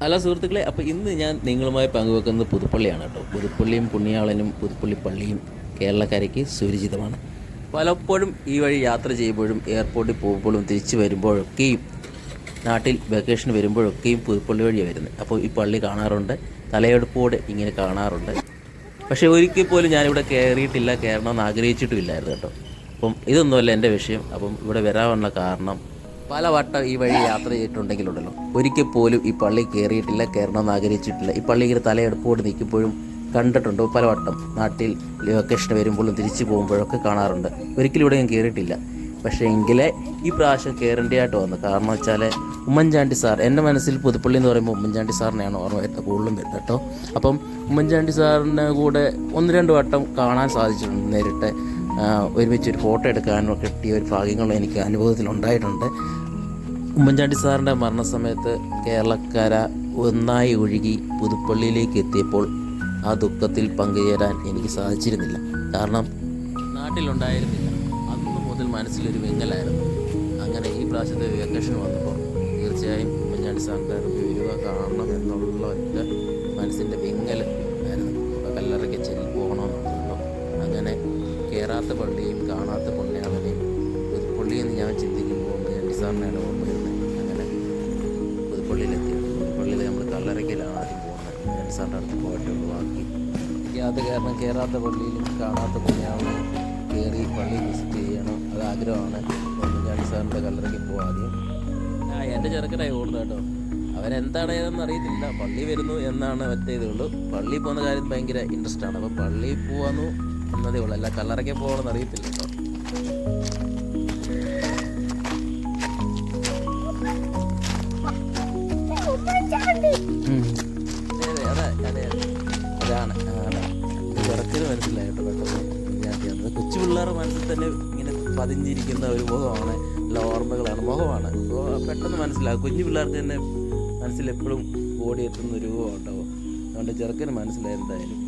Hello സുഹൃത്തുക്കളെ അപ്പോൾ ഇന്ന് ഞാൻ നിങ്ങളുമായി പങ്കുവെക്കുന്നത് പുതുപ്പള്ളിയാണ് കേട്ടോ. പുതുപ്പള്ളിയും പുണ്യാളനും പുതുപ്പള്ളി പള്ളിയും കേരളക്കരയ്ക്ക് സുപരിചിതമാണ്. പലപ്പോഴും ഈ വഴി യാത്ര ചെയ്യുമ്പോഴും എയർപോർട്ടിൽ പോകുമ്പോഴും തിരിച്ചു വരുമ്പോഴൊക്കെയും നാട്ടിൽ വെക്കേഷൻ വരുമ്പോഴൊക്കെയും പുതുപ്പള്ളി വഴിയാണ് വരുന്നത്. അപ്പോൾ ഈ പള്ളി കാണാറുണ്ട് തലയെടുപ്പോടെ ഇങ്ങനെ കാണാറുണ്ട്. പക്ഷേ ഒരിക്കൽ പോലും ഞാനിവിടെ കയറിയിട്ടില്ല കയറണമെന്ന് ആഗ്രഹിച്ചിട്ടുമില്ലായിരുന്നു കേട്ടോ. അപ്പം ഇതൊന്നുമല്ല എന്റെ വിഷയം. അപ്പം ഇവിടെ വരാനുള്ള കാരണം പല വട്ടം ഈ വഴി യാത്ര ചെയ്തിട്ടുണ്ടെങ്കിലുണ്ടല്ലോ. ഒരിക്കൽ പോലും ഈ പള്ളി കയറിയിട്ടില്ല കയറണമെന്ന് ആഗ്രഹിച്ചിട്ടില്ല. ഈ പള്ളി ഇങ്ങനെ തലയെടുപ്പോട് നിൽക്കുമ്പോഴും കണ്ടിട്ടുണ്ട്? പലവട്ടം നാട്ടിൽ ലൊക്കേഷൻ വരുമ്പോഴും തിരിച്ചു പോകുമ്പോഴൊക്കെ കാണാറുണ്ട്. ഒരിക്കലും ഇവിടെ ഞാൻ കയറിയിട്ടില്ല പക്ഷേ എങ്കിലേ ഈ പ്രാവശ്യം കയറേണ്ടതായിട്ട് വന്നു. കാരണം വെച്ചാൽ ഉമ്മൻചാണ്ടി സാർ എന്റെ മനസ്സിൽ പുതുപ്പള്ളി എന്ന് പറയുമ്പോൾ ഉമ്മൻചാണ്ടി സാറിനെയാണ് ഓർമ്മ വരുന്നത് കൂടുതലും വരുന്നത് കേട്ടോ. അപ്പം ഉമ്മൻചാണ്ടി സാറിന്റെ കൂടെ ഒന്ന് രണ്ട് വട്ടം കാണാൻ സാധിച്ചിട്ടുണ്ട് നേരിട്ട്. ഒരുമിച്ച് ഒരു ഫോട്ടോ എടുക്കാനും കിട്ടിയ ഒരു ഭാഗ്യങ്ങളും എനിക്ക് അനുഭവത്തിൽ ഉണ്ടായിട്ടുണ്ട്. ഉമ്മൻചാണ്ടി സാറിന്റെ മരണസമയത്ത് കേരളക്കര ഒന്നായി ഒഴുകി പുതുപ്പള്ളിയിലേക്ക് എത്തിയപ്പോൾ ആ ദുഃഖത്തിൽ പങ്കുചേരാൻ എനിക്ക് സാധിച്ചിരുന്നില്ല. കാരണം നാട്ടിലുണ്ടായിരുന്നില്ല. അന്ന് മുതൽ മനസ്സിലൊരു വെങ്ങലായിരുന്നു. അങ്ങനെ ഈ പ്രാവശ്യത്തെ വെക്കേഷൻ വന്നപ്പോൾ തീർച്ചയായും ഉമ്മൻചാണ്ടി സാറിന്റെ വരിക കാണണം എന്നുള്ള ഒറ്റ മനസ്സിന്റെ വെങ്ങൽ കയറാത്ത പള്ളിയും കാണാത്ത പുണ്യാളനെയും പുതുപ്പള്ളി എന്ന് ഞാൻ ചിന്തിക്കുമ്പോൾ എന്റെ സാറിനാണ് ഓർമ്മ വരുന്നത്. അങ്ങനെ പുതുപ്പള്ളിയിലെത്തി. പുതുപ്പള്ളിയിൽ നമ്മൾ കല്ലറയ്ക്കലാണ് ആദ്യം പോകുന്നത് എന്റെ സാറിന്റെ അടുത്ത് പോയിട്ട് ബാക്കി അത് കാരണം കയറാത്ത പള്ളിയിലും കാണാത്ത പുണ്യാളനെ കയറി പള്ളി വിസിറ്റ് ചെയ്യണം. അത് ആഗ്രഹമാണ്. ഉമ്മൻചാണ്ടി സാറിന്റെ കല്ലറയ്ക്ക് പോകും ആദ്യം. ആ എന്റെ ചെറുക്കനായി ഓടുന്നത് കേട്ടോ. അവരെന്താണ് ഏതെന്ന് അറിയത്തില്ല. പള്ളി വരുന്നു എന്നാണ് മറ്റേ ഇതുള്ളൂ. പള്ളി പോകുന്ന കാര്യം ഭയങ്കര ഇൻട്രസ്റ്റ് ആണ്. അപ്പോൾ പള്ളിയിൽ പോകാന്നു എന്നതേ ഉള്ളൂ. അല്ല കല്ലറയ്ക്ക് പോകണമെന്ന് അറിയത്തില്ല കേട്ടോ. മനസ്സിൽ തന്നെ ഇങ്ങനെ പതിഞ്ഞിരിക്കുന്ന ഒരു മുഖമാണ് നല്ല ഓർമ്മകളാണ് മുഖമാണ്. അപ്പോൾ പെട്ടെന്ന് മനസ്സിലാകും കുഞ്ഞു പിള്ളേർക്ക് തന്നെ മനസ്സിൽ എപ്പോഴും ഓടി എത്തുന്ന ഒരു രൂപം അതുകൊണ്ട് ചെറുക്കന് മനസ്സിലായി എന്തായാലും.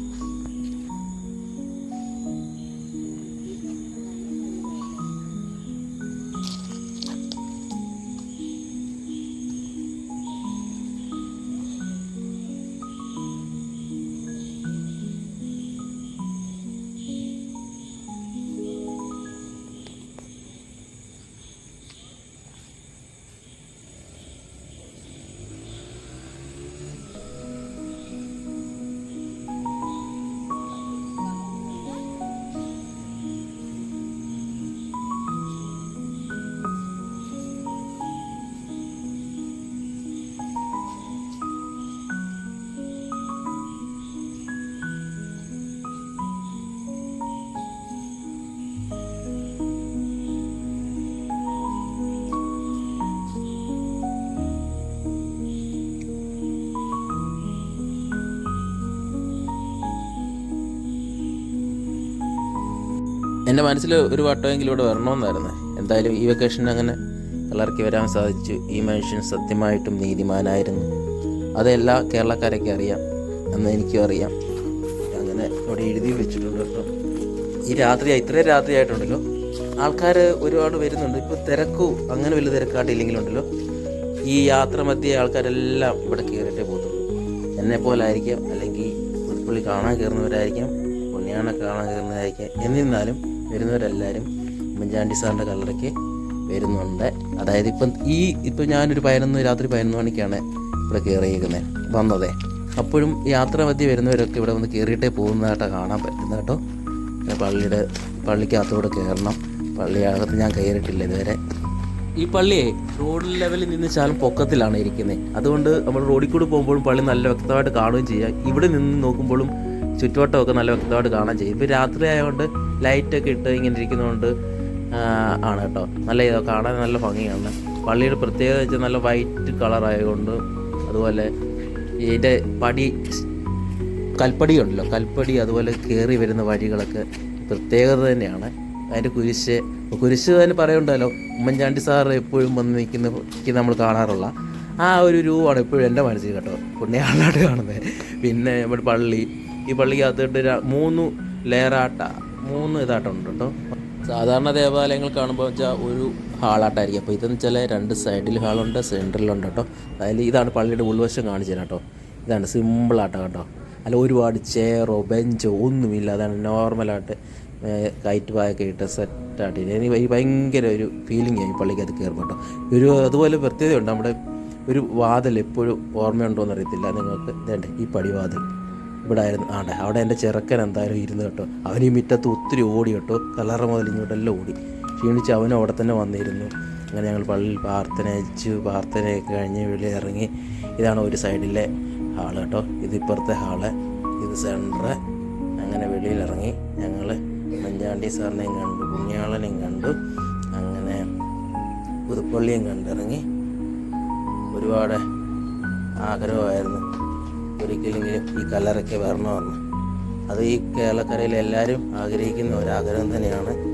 എന്റെ മനസ്സിൽ ഒരു വട്ടമെങ്കിലും ഇവിടെ വരണമെന്നായിരുന്നു. എന്തായാലും ഈ വെക്കേഷൻ അങ്ങനെ കളർക്ക് വരാൻ സാധിച്ചു. ഈ മനുഷ്യൻ സത്യമായിട്ടും നീതിമാനായിരുന്നു. അതെല്ലാ കേരളക്കാരൊക്കെ അറിയാം. എന്ന് എനിക്കും അറിയാം. അങ്ങനെ ഇവിടെ എഴുതി വെച്ചിട്ടുണ്ട് കേട്ടോ. ഈ രാത്രി ഇത്രയും രാത്രി ആയിട്ടുണ്ടല്ലോ. ആൾക്കാർ ഒരുപാട് വരുന്നുണ്ട്. ഇപ്പോൾ തിരക്കോ അങ്ങനെ വലിയ തിരക്കാട്ടില്ലെങ്കിലുണ്ടല്ലോ ഈ യാത്ര മധ്യേ ആൾക്കാരെല്ലാം ഇവിടെ കയറിയിട്ടേ പോകത്തുള്ളൂ. എന്നെ ആയിരിക്കാം അല്ലെങ്കിൽ പുതുപ്പള്ളി കാണാൻ കയറുന്നവരായിരിക്കാം. പൊന്നിയാണെ കാണാൻ കയറുന്നവരായിരിക്കാം. എന്നിരുന്നാലും വരുന്നവരെല്ലാവരും ഉമ്മൻചാണ്ടി സാറിന്റെ കല്ലറയ്ക്ക് വരുന്നുണ്ട്. അതായത് ഇപ്പം ഈ ഇപ്പം ഞാനൊരു പതിനൊന്ന് രാത്രി പതിനൊന്ന് മണിക്കാണ് ഇവിടെ കയറിയിരിക്കുന്നത് വന്നതേ. അപ്പോഴും യാത്ര മധ്യ വരുന്നവരൊക്കെ ഇവിടെ വന്ന് കയറിയിട്ടേ പോകുന്നതായിട്ടാണ് കാണാൻ പറ്റുന്നത് കേട്ടോ. പള്ളിയുടെ പള്ളിക്കകത്തോടെ കയറണം. പള്ളിയകത്ത് ഞാൻ കയറിയിട്ടില്ല ഇതുവരെ. ഈ പള്ളിയെ റോഡ് ലെവലിൽ നിന്ന് ശാലം പൊക്കത്തിലാണ് ഇരിക്കുന്നത് അതുകൊണ്ട് നമ്മൾ റോഡിൽ കൂടെ പോകുമ്പോഴും പള്ളി നല്ല വ്യക്തമായിട്ട് കാണുകയും ചെയ്യാം. ഇവിടെ നിന്ന് നോക്കുമ്പോഴും ചുറ്റുവട്ടമൊക്കെ നല്ല വ്യക്തമായിട്ട് കാണാൻ ചെയ്യും. ഇപ്പോൾ രാത്രി ആയതുകൊണ്ട് ലൈറ്റൊക്കെ ഇട്ട് ഇങ്ങനെ ഇരിക്കുന്നതുകൊണ്ട് ആണ് കേട്ടോ. നല്ല ഇതോ കാണാൻ നല്ല ഭംഗിയാണ്. പള്ളിയുടെ പ്രത്യേകത വെച്ചാൽ നല്ല വൈറ്റ് കളറായതുകൊണ്ട് അതുപോലെ ഇതിന്റെ പടി കൽപ്പടി ഉണ്ടല്ലോ. കൽപ്പടി അതുപോലെ കയറി വരുന്ന വഴികളൊക്കെ പ്രത്യേകത തന്നെയാണ്. അതിന്റെ കുരിശ് കുരിശ് തന്നെ പറയുണ്ടല്ലോ ഉമ്മൻചാണ്ടി സാർ എപ്പോഴും വന്ന് നിൽക്കുന്ന നിൽക്കുന്ന നമ്മൾ കാണാറുള്ള ആ ഒരു രൂപമാണ് എപ്പോഴും എന്റെ മനസ്സിൽ കേട്ടോ. പുണ്യാളായിട്ട് കാണുന്നത്. പിന്നെ നമ്മുടെ പള്ളി ഈ പള്ളിക്ക് അകത്തിട്ട് മൂന്ന് ലെയറാട്ട മൂന്ന് ഇതായിട്ടുണ്ട് കേട്ടോ. സാധാരണ ദേവാലയങ്ങൾ കാണുമ്പോൾ വെച്ചാൽ ഒരു ഹാളാട്ടായിരിക്കും. അപ്പോൾ ഇതെന്ന് വെച്ചാൽ രണ്ട് സൈഡിൽ ഹാളുണ്ട് സെന്ററിലുണ്ട് കേട്ടോ. അതിൽ ഇതാണ് പള്ളിയുടെ ഉൾവശം കാണിച്ചു തരാം കേട്ടോ. ഇതാണ് സിമ്പിളാട്ടോ കേട്ടോ. അല്ല ഒരുപാട് ചെയറോ ബെഞ്ചോ ഒന്നുമില്ല അതാണ് നോർമലായിട്ട് കയറ്റ് പായൊക്കെ ഇട്ട് സെറ്റായിട്ട് എനിക്ക് ഭയ- ഭയങ്കര ഒരു ഫീലിംഗ് ആയി പള്ളിക്ക് അത് കയറുമ്പോൾ കേട്ടോ. ഒരു അതുപോലെ പ്രത്യേകതയുണ്ട്. നമ്മുടെ ഒരു വാതിൽ എപ്പോഴും ഓർമ്മയുണ്ടോ എന്നറിയത്തില്ല നിങ്ങൾക്ക്. ഇതേണ്ട ഈ പടിവാതിൽ. ഇവിടെ ആയിരുന്നു ആണ്ടെ അവിടെ എന്റെ ചെറുക്കൻ എന്തായാലും ഇരുന്ന് കേട്ടോ. അവൻ ഈ മുറ്റത്ത് ഒത്തിരി ഓടി കേട്ടോ. കലറ മുതൽ ഇങ്ങോട്ടെല്ലാം ഓടി. ക്ഷീണിച്ച് അവനും അവിടെ തന്നെ വന്നിരുന്നു. അങ്ങനെ ഞങ്ങൾ പള്ളിയിൽ പ്രാർത്ഥന അയച്ചു. പ്രാർത്ഥനയൊക്കെ കഴിഞ്ഞ് വെളിയിൽ ഇറങ്ങി. ഇതാണ് ഒരു സൈഡിലെ ഹാൾ കേട്ടോ. ഇത് ഇപ്പുറത്തെ ഹാൾ. ഇത് സെന്ററ് അങ്ങനെ വെളിയിൽ ഇറങ്ങി. ഞങ്ങൾ മഞ്ചാണ്ടി സാറിനെയും കണ്ടു. കുഞ്ഞാളനെയും കണ്ടു. അങ്ങനെ പുതുപ്പള്ളിയും കണ്ടിറങ്ങി. ഒരുപാട് ആഗ്രഹമായിരുന്നു. ഒരിക്കലെങ്കിലും ഈ കല്ലറയ്ക്ക് വരണമെന്ന്. അത് ഈ കേരളക്കരയിൽ എല്ലാവരും ആഗ്രഹിക്കുന്ന ഒരാഗ്രഹം തന്നെയാണ്.